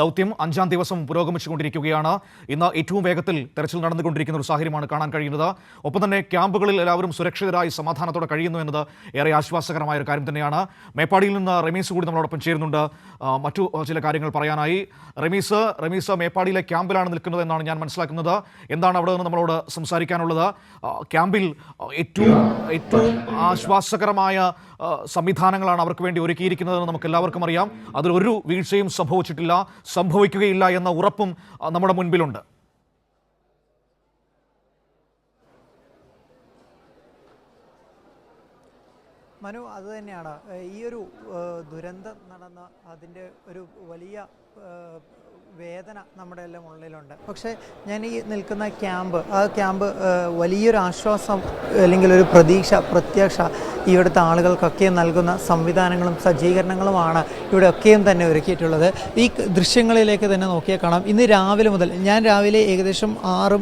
ദൗത്യം അഞ്ചാം ദിവസം പുരോഗമിച്ചുകൊണ്ടിരിക്കുകയാണ്. ഇന്ന് ഏറ്റവും വേഗത്തിൽ തെരച്ചിൽ നടന്നുകൊണ്ടിരിക്കുന്ന ഒരു സാഹചര്യമാണ് കാണാൻ കഴിയുന്നത്. ഒപ്പം തന്നെ ക്യാമ്പുകളിൽ എല്ലാവരും സുരക്ഷിതരായി സമാധാനത്തോടെ കഴിയുന്നു എന്നത് ഏറെ ആശ്വാസകരമായ ഒരു കാര്യം തന്നെയാണ്. മേപ്പാടിയിൽ നിന്ന് റമീസ് കൂടി നമ്മളോടൊപ്പം ചേരുന്നുണ്ട്. മറ്റു ചില കാര്യങ്ങൾ പറയാനായി. റമീസ് റമീസ് മേപ്പാടിയിലെ ക്യാമ്പിലാണ് നിൽക്കുന്നത് എന്നാണ് ഞാൻ മനസ്സിലാക്കുന്നത്. എന്താണ് അവിടെ നിന്ന് നമ്മളോട് സംസാരിക്കാനുള്ളത്? ക്യാമ്പിൽ ഏറ്റവും ഏറ്റവും ആശ്വാസകരമായ സംവിധാനങ്ങളാണ് അവർക്ക് വേണ്ടി ഒരുക്കിയിരിക്കുന്നതെന്ന് നമുക്ക് എല്ലാവർക്കും അറിയാം. അതിൽ ഒരു വീഴ്ചയും സംഭവിച്ചിട്ടില്ല. സംഭവിക്കുകയില്ല എന്ന ഉറപ്പും നമ്മുടെ മുൻപിലുണ്ട്. മനു അത് തന്നെയാണ് ഈ ഒരു ദുരന്തം നടന്ന അതിന്റെ ഒരു വലിയ വേദന നമ്മുടെ എല്ലാം ഉള്ളിലുണ്ട്. പക്ഷേ ഞാൻ ഈ നിൽക്കുന്ന ക്യാമ്പ് ആ ക്യാമ്പ് വലിയൊരു ആശ്വാസം അല്ലെങ്കിൽ ഒരു പ്രതീക്ഷ പ്രത്യാശ ഇവിടുത്തെ ആളുകൾക്കൊക്കെ നൽകുന്ന സംവിധാനങ്ങളും സജ്ജീകരണങ്ങളുമാണ് ഇവിടെ ഒക്കെയും തന്നെ ഒരുക്കിയിട്ടുള്ളത്. ഈ ദൃശ്യങ്ങളിലേക്ക് തന്നെ നോക്കിയാൽ കാണാം. ഇന്ന് രാവിലെ മുതൽ ഞാൻ രാവിലെ ഏകദേശം ആറ്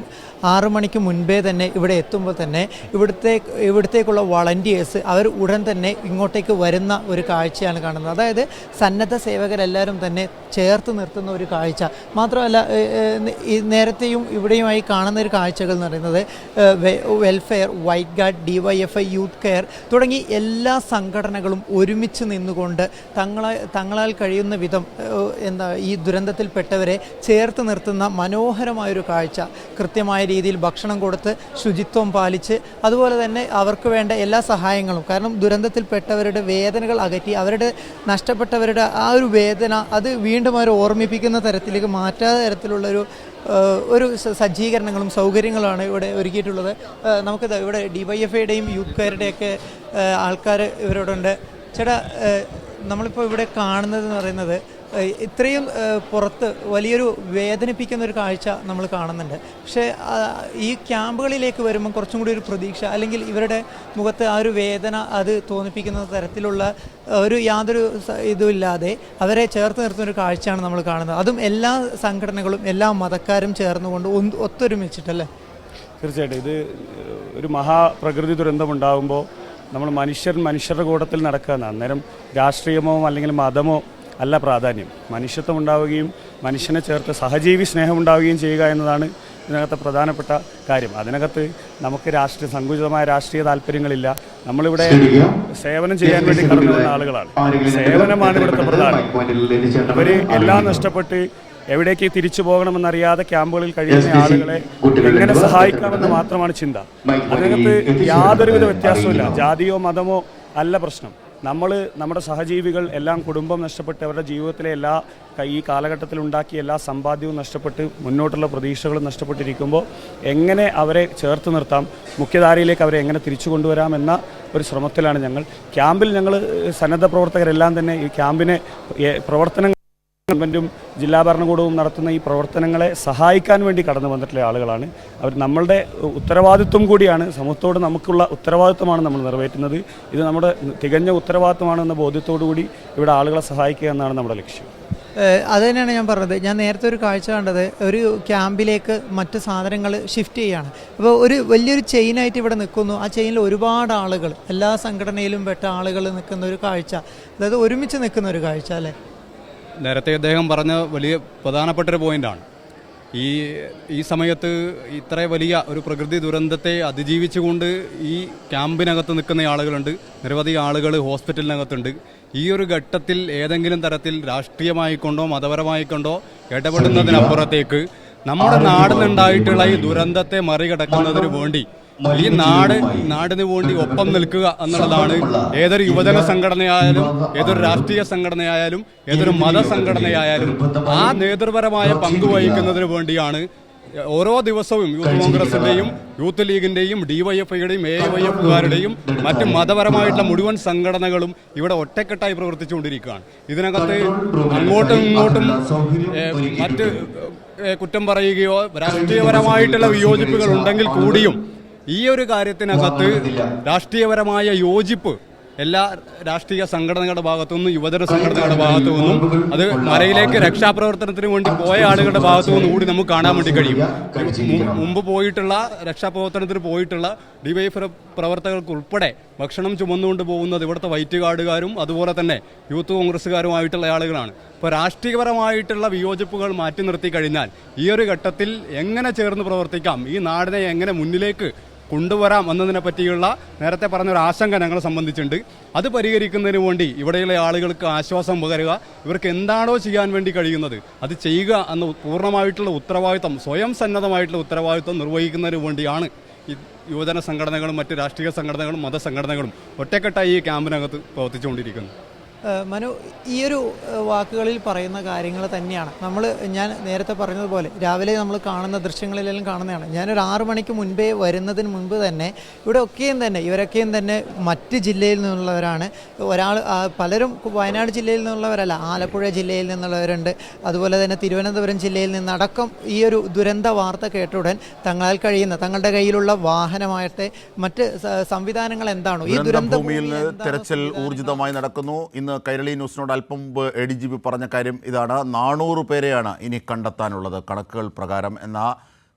ആറു മണിക്ക് മുൻപേ തന്നെ ഇവിടെ എത്തുമ്പോൾ തന്നെ ഇവിടുത്തെ ഇവിടത്തേക്കുള്ള വളണ്ടിയേഴ്സ് അവർ ഉടൻ തന്നെ ഇങ്ങോട്ടേക്ക് വരുന്ന ഒരു കാഴ്ചയാണ് കാണുന്നത്. അതായത് സന്നദ്ധ സേവകരെല്ലാവരും തന്നെ ചേർത്ത് നിർത്തുന്ന ഒരു കാഴ്ച. മാത്രമല്ല നേരത്തെയും ഇവിടെയുമായി കാണുന്ന ഒരു കാഴ്ചകൾ എന്ന് പറയുന്നത് welfare white guard D Y F I youth care തുടങ്ങി എല്ലാ സംഘടനകളും ഒരുമിച്ച് നിന്നുകൊണ്ട് തങ്ങളെ തങ്ങളാൽ കഴിയുന്ന വിധം എന്താ ഈ ദുരന്തത്തിൽപ്പെട്ടവരെ ചേർത്ത് നിർത്തുന്ന മനോഹരമായൊരു കാഴ്ച. കൃത്യമായ രീതിയിൽ ഭക്ഷണം കൊടുത്ത് ശുചിത്വം പാലിച്ച് അതുപോലെ തന്നെ അവർക്ക് വേണ്ട എല്ലാ സഹായങ്ങളും കാരണം ദുരന്തത്തിൽപ്പെട്ടവരുടെ വേദനകൾ അകറ്റി അവരുടെ നഷ്ടപ്പെട്ടവരുടെ ആ ഒരു വേദന അത് വീണ്ടും അവർ ഓർമ്മിപ്പിക്കുന്ന തരത്തിലേക്ക് മാറ്റാത്ത തരത്തിലുള്ള ഒരു സജ്ജീകരണങ്ങളും സൗകര്യങ്ങളുമാണ് ഇവിടെ ഒരുക്കിയിട്ടുള്ളത്. നമുക്ക് ഇവിടെ ഡി വൈ എഫ് ഐയുടെയും യൂത്ത് കെയറുടെയൊക്കെ ആൾക്കാർ ഇവരോടുണ്ട്. ചേട്ടാ നമ്മളിപ്പോൾ ഇവിടെ കാണുന്നത് എന്ന് പറയുന്നത് ഇത്രയും പുറത്ത് വലിയൊരു വേദനിപ്പിക്കുന്ന ഒരു കാഴ്ച നമ്മൾ കാണുന്നുണ്ട്. പക്ഷേ ഈ ക്യാമ്പുകളിലേക്ക് വരുമ്പോൾ കുറച്ചും കൂടി ഒരു പ്രതീക്ഷ അല്ലെങ്കിൽ ഇവരുടെ മുഖത്ത് ആ ഒരു വേദന അത് തോന്നിപ്പിക്കുന്ന തരത്തിലുള്ള ഒരു യാതൊരു ഇതുമില്ലാതെ അവരെ ചേർത്ത് നിർത്തുന്ന ഒരു കാഴ്ചയാണ് നമ്മൾ കാണുന്നത്. അതും എല്ലാ സംഘടനകളും എല്ലാ മതക്കാരും ചേർന്നുകൊണ്ട് ഒത്തൊരുമിച്ചിട്ടല്ലേ? തീർച്ചയായിട്ടും. ഇത് ഒരു മഹാപ്രകൃതി ദുരന്തം ഉണ്ടാകുമ്പോൾ നമ്മൾ മനുഷ്യർ മനുഷ്യരുടെ കൂട്ടത്തിൽ നടക്കുകയാണ് അന്നേരം രാഷ്ട്രീയമോ അല്ലെങ്കിൽ മതമോ അല്ല പ്രാധാന്യം. മനുഷ്യത്വം ഉണ്ടാവുകയും മനുഷ്യനെ ചേർത്ത് സഹജീവി സ്നേഹം ഉണ്ടാവുകയും ചെയ്യുക എന്നതാണ് ഇതിനകത്തെ പ്രധാനപ്പെട്ട കാര്യം. അതിനകത്ത് നമുക്ക് രാഷ്ട്രീയ സങ്കുചിതമായ രാഷ്ട്രീയ താല്പര്യങ്ങളില്ല. നമ്മളിവിടെ സേവനം ചെയ്യാൻ വേണ്ടി കടന്നു വന്ന ആളുകളാണ്. സേവനമാണ് ഇവിടുത്തെ പ്രധാനം. അവർ എല്ലാം നഷ്ടപ്പെട്ട് എവിടേക്ക് തിരിച്ചു പോകണമെന്നറിയാതെ ക്യാമ്പുകളിൽ കഴിയുന്ന ആളുകളെ എങ്ങനെ സഹായിക്കാമെന്ന് മാത്രമാണ് ചിന്ത. അതിനകത്ത് യാതൊരുവിധ വ്യത്യാസവുമില്ല. ജാതിയോ മതമോ അല്ല പ്രശ്നം. നമ്മൾ നമ്മുടെ സഹജീവികൾ എല്ലാം കുടുംബം നഷ്ടപ്പെട്ട് അവരുടെ ജീവിതത്തിലെ എല്ലാ ഈ കാലഘട്ടത്തിൽ ഉണ്ടാക്കിയ എല്ലാ സമ്പാദ്യവും നഷ്ടപ്പെട്ട് മുന്നോട്ടുള്ള പ്രതീക്ഷകളും നഷ്ടപ്പെട്ടിരിക്കുമ്പോൾ എങ്ങനെ അവരെ ചേർത്ത് നിർത്താം മുഖ്യധാരയിലേക്ക് അവരെ എങ്ങനെ തിരിച്ചു കൊണ്ടുവരാം എന്ന ഒരു ശ്രമത്തിലാണ് ഞങ്ങൾ. ക്യാമ്പിൽ ഞങ്ങൾ സന്നദ്ധ പ്രവർത്തകരെല്ലാം തന്നെ ഈ ക്യാമ്പിനെ പ്രവർത്തനങ്ങൾ ഗവൺമെന്റും ജില്ലാ ഭരണകൂടവും നടത്തുന്ന ഈ പ്രവർത്തനങ്ങളെ സഹായിക്കാൻ വേണ്ടി കടന്നു വന്നിട്ടുള്ള ആളുകളാണ്. അവർ നമ്മളുടെ ഉത്തരവാദിത്വം കൂടിയാണ് സമൂഹത്തോട് നമുക്കുള്ള ഉത്തരവാദിത്വമാണ് നമ്മൾ നിറവേറ്റുന്നത്. ഇത് നമ്മുടെ തികഞ്ഞ ഉത്തരവാദിത്വമാണെന്ന ബോധ്യത്തോടു കൂടി ഇവിടെ ആളുകളെ സഹായിക്കുക എന്നാണ് നമ്മുടെ ലക്ഷ്യം. അത് തന്നെയാണ് ഞാൻ പറഞ്ഞത്. ഞാൻ നേരത്തെ ഒരു കാഴ്ച കണ്ടത് ഒരു ക്യാമ്പിലേക്ക് മറ്റു സാധനങ്ങൾ ഷിഫ്റ്റ് ചെയ്യുകയാണ് അപ്പോൾ ഒരു വലിയൊരു ചെയിനായിട്ട് ഇവിടെ നിൽക്കുന്നു. ആ ചെയിനിൽ ഒരുപാട് ആളുകൾ എല്ലാ സംഘടനയിലും പെട്ട ആളുകൾ നിൽക്കുന്ന ഒരു കാഴ്ച. അതായത് ഒരുമിച്ച് നിൽക്കുന്ന ഒരു കാഴ്ച അല്ലേ? നേരത്തെ അദ്ദേഹം പറഞ്ഞ വലിയ പ്രധാനപ്പെട്ട ഒരു പോയിന്റാണ്. ഈ ഈ സമയത്ത് ഇത്ര വലിയ ഒരു പ്രകൃതി ദുരന്തത്തെ അതിജീവിച്ചുകൊണ്ട് ഈ ക്യാമ്പിനകത്ത് നിൽക്കുന്ന ആളുകളുണ്ട്. നിരവധി ആളുകൾ ഹോസ്പിറ്റലിനകത്തുണ്ട്. ഈ ഒരു ഘട്ടത്തിൽ ഏതെങ്കിലും തരത്തിൽ രാഷ്ട്രീയമായിക്കൊണ്ടോ മതപരമായിക്കൊണ്ടോ ഇടപെടുന്നതിനപ്പുറത്തേക്ക് നമ്മുടെ നാടിനുണ്ടായിട്ടുള്ള ഈ ദുരന്തത്തെ മറികടക്കുന്നതിന് വേണ്ടി ഈ നാട് നാടിന് വേണ്ടി ഒപ്പം നിൽക്കുക എന്നുള്ളതാണ് ഏതൊരു യുവജന സംഘടനയായാലും ഏതൊരു രാഷ്ട്രീയ സംഘടനയായാലും ഏതൊരു മത സംഘടനയായാലും ആ നേതൃപരമായ പങ്ക് വഹിക്കുന്നതിന് വേണ്ടിയാണ് ഓരോ ദിവസവും യൂത്ത് കോൺഗ്രസിന്റെയും യൂത്ത് ലീഗിന്റെയും ഡിവൈഎഫ്ഐയുടെയും എ വൈ എഫുകാരുടെയും മറ്റ് മതപരമായിട്ടുള്ള മുഴുവൻ സംഘടനകളും ഇവിടെ ഒറ്റക്കെട്ടായി പ്രവർത്തിച്ചുകൊണ്ടിരിക്കുകയാണ്. ഇതിനകത്ത് അങ്ങോട്ടും ഇങ്ങോട്ടും മറ്റ് കുറ്റം പറയുകയോ രാഷ്ട്രീയപരമായിട്ടുള്ള വിയോജിപ്പുകൾ ഉണ്ടെങ്കിൽ കൂടിയും ഈ ഒരു കാര്യത്തിനകത്ത് രാഷ്ട്രീയപരമായ യോജിപ്പ് എല്ലാ രാഷ്ട്രീയ സംഘടനകളുടെ ഭാഗത്തു നിന്നും യുവജന സംഘടനകളുടെ ഭാഗത്തു നിന്നും അത് മലയിലേക്ക് രക്ഷാപ്രവർത്തനത്തിന് വേണ്ടി പോയ ആളുകളുടെ ഭാഗത്തു നിന്നും കൂടി നമുക്ക് കാണാൻ വേണ്ടി കഴിയും. മുമ്പ് പോയിട്ടുള്ള രക്ഷാപ്രവർത്തനത്തിന് പോയിട്ടുള്ള ഡിവൈഫ് പ്രവർത്തകർക്ക് ഉൾപ്പെടെ ഭക്ഷണം ചുമന്നുകൊണ്ട് പോകുന്നത് ഇവിടുത്തെ വൈറ്റ് കാർഡുകാരും അതുപോലെ തന്നെ യൂത്ത് കോൺഗ്രസ്സുകാരുമായിട്ടുള്ള ആളുകളാണ്. ഇപ്പോൾ രാഷ്ട്രീയപരമായിട്ടുള്ള വിയോജിപ്പുകൾ മാറ്റി നിർത്തി കഴിഞ്ഞാൽ ഈ ഒരു ഘട്ടത്തിൽ എങ്ങനെ ചേർന്ന് പ്രവർത്തിക്കാം? ഈ നാടിനെ എങ്ങനെ മുന്നിലേക്ക് കൊണ്ടുവരാം എന്നതിനെ പറ്റിയുള്ള നേരത്തെ പറഞ്ഞ ഒരു ആശങ്ക ഞങ്ങളെ സംബന്ധിച്ചുണ്ട് അത് പരിഹരിക്കുന്നതിന് വേണ്ടി ഇവിടെയുള്ള ആളുകൾക്ക് ആശ്വാസം പകരുക ഇവർക്ക് എന്താണോ ചെയ്യാൻ വേണ്ടി കഴിയുന്നത് അത് ചെയ്യുക എന്ന പൂർണമായിട്ടുള്ള ഉത്തരവാദിത്വം സ്വയം സന്നദ്ധമായിട്ടുള്ള ഉത്തരവാദിത്വം നിർവഹിക്കുന്നതിന് വേണ്ടിയാണ് യുവജന സംഘടനകളും മറ്റ് രാഷ്ട്രീയ സംഘടനകളും മതസംഘടനകളും ഒറ്റക്കെട്ടായി ഈ ക്യാമ്പിനകത്ത് പ്രവർത്തിച്ചുകൊണ്ടിരിക്കുന്നത്. മനു ഈ ഒരു വാക്കുകളിൽ പറയുന്ന കാര്യങ്ങൾ തന്നെയാണ്. നമ്മൾ ഞാൻ നേരത്തെ പറഞ്ഞതുപോലെ രാവിലെ നമ്മൾ കാണുന്ന ദൃശ്യങ്ങളിലെല്ലാം കാണുന്നതാണ്. ഞാനൊരു ആറു മണിക്ക് മുൻപേ വരുന്നതിന് മുൻപ് തന്നെ ഇവിടെ ഒക്കെയും തന്നെ ഇവരൊക്കെയും തന്നെ മറ്റ് ജില്ലയിൽ നിന്നുള്ളവരാണ്. ഒരാൾ പലരും വയനാട് ജില്ലയിൽ നിന്നുള്ളവരല്ല ആലപ്പുഴ ജില്ലയിൽ നിന്നുള്ളവരുണ്ട്. അതുപോലെ തന്നെ തിരുവനന്തപുരം ജില്ലയിൽ നിന്നടക്കം ഈ ഒരു ദുരന്ത വാർത്ത കേട്ടുടൻ തങ്ങളാൽ കഴിയുന്ന തങ്ങളുടെ കയ്യിലുള്ള വാഹനമായിട്ട് മറ്റ് സംവിധാനങ്ങൾ എന്താണോ? ഈ ദുരന്ത ഭൂമിയിൽ തെരച്ചിൽ ഊർജിതമായി നടക്കുന്നു. കൈരളി ന്യൂസിനോട് അല്പം മുമ്പ് എ ഡി ജി പി പറഞ്ഞ കാര്യം ഇതാണ്. നാനൂറ് പേരെയാണ് ഇനി കണ്ടെത്താനുള്ളത്. കണക്കുകൾ പ്രകാരം എന്ന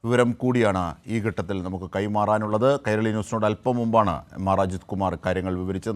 വിവരം കൂടിയാണ് ഈ ഘട്ടത്തിൽ നമുക്ക് കൈമാറാനുള്ളത്. കൈരളി ന്യൂസിനോട് അല്പം മുമ്പാണ് എം ആർ അജിത് കുമാർ കാര്യങ്ങൾ വിവരിച്ചത്.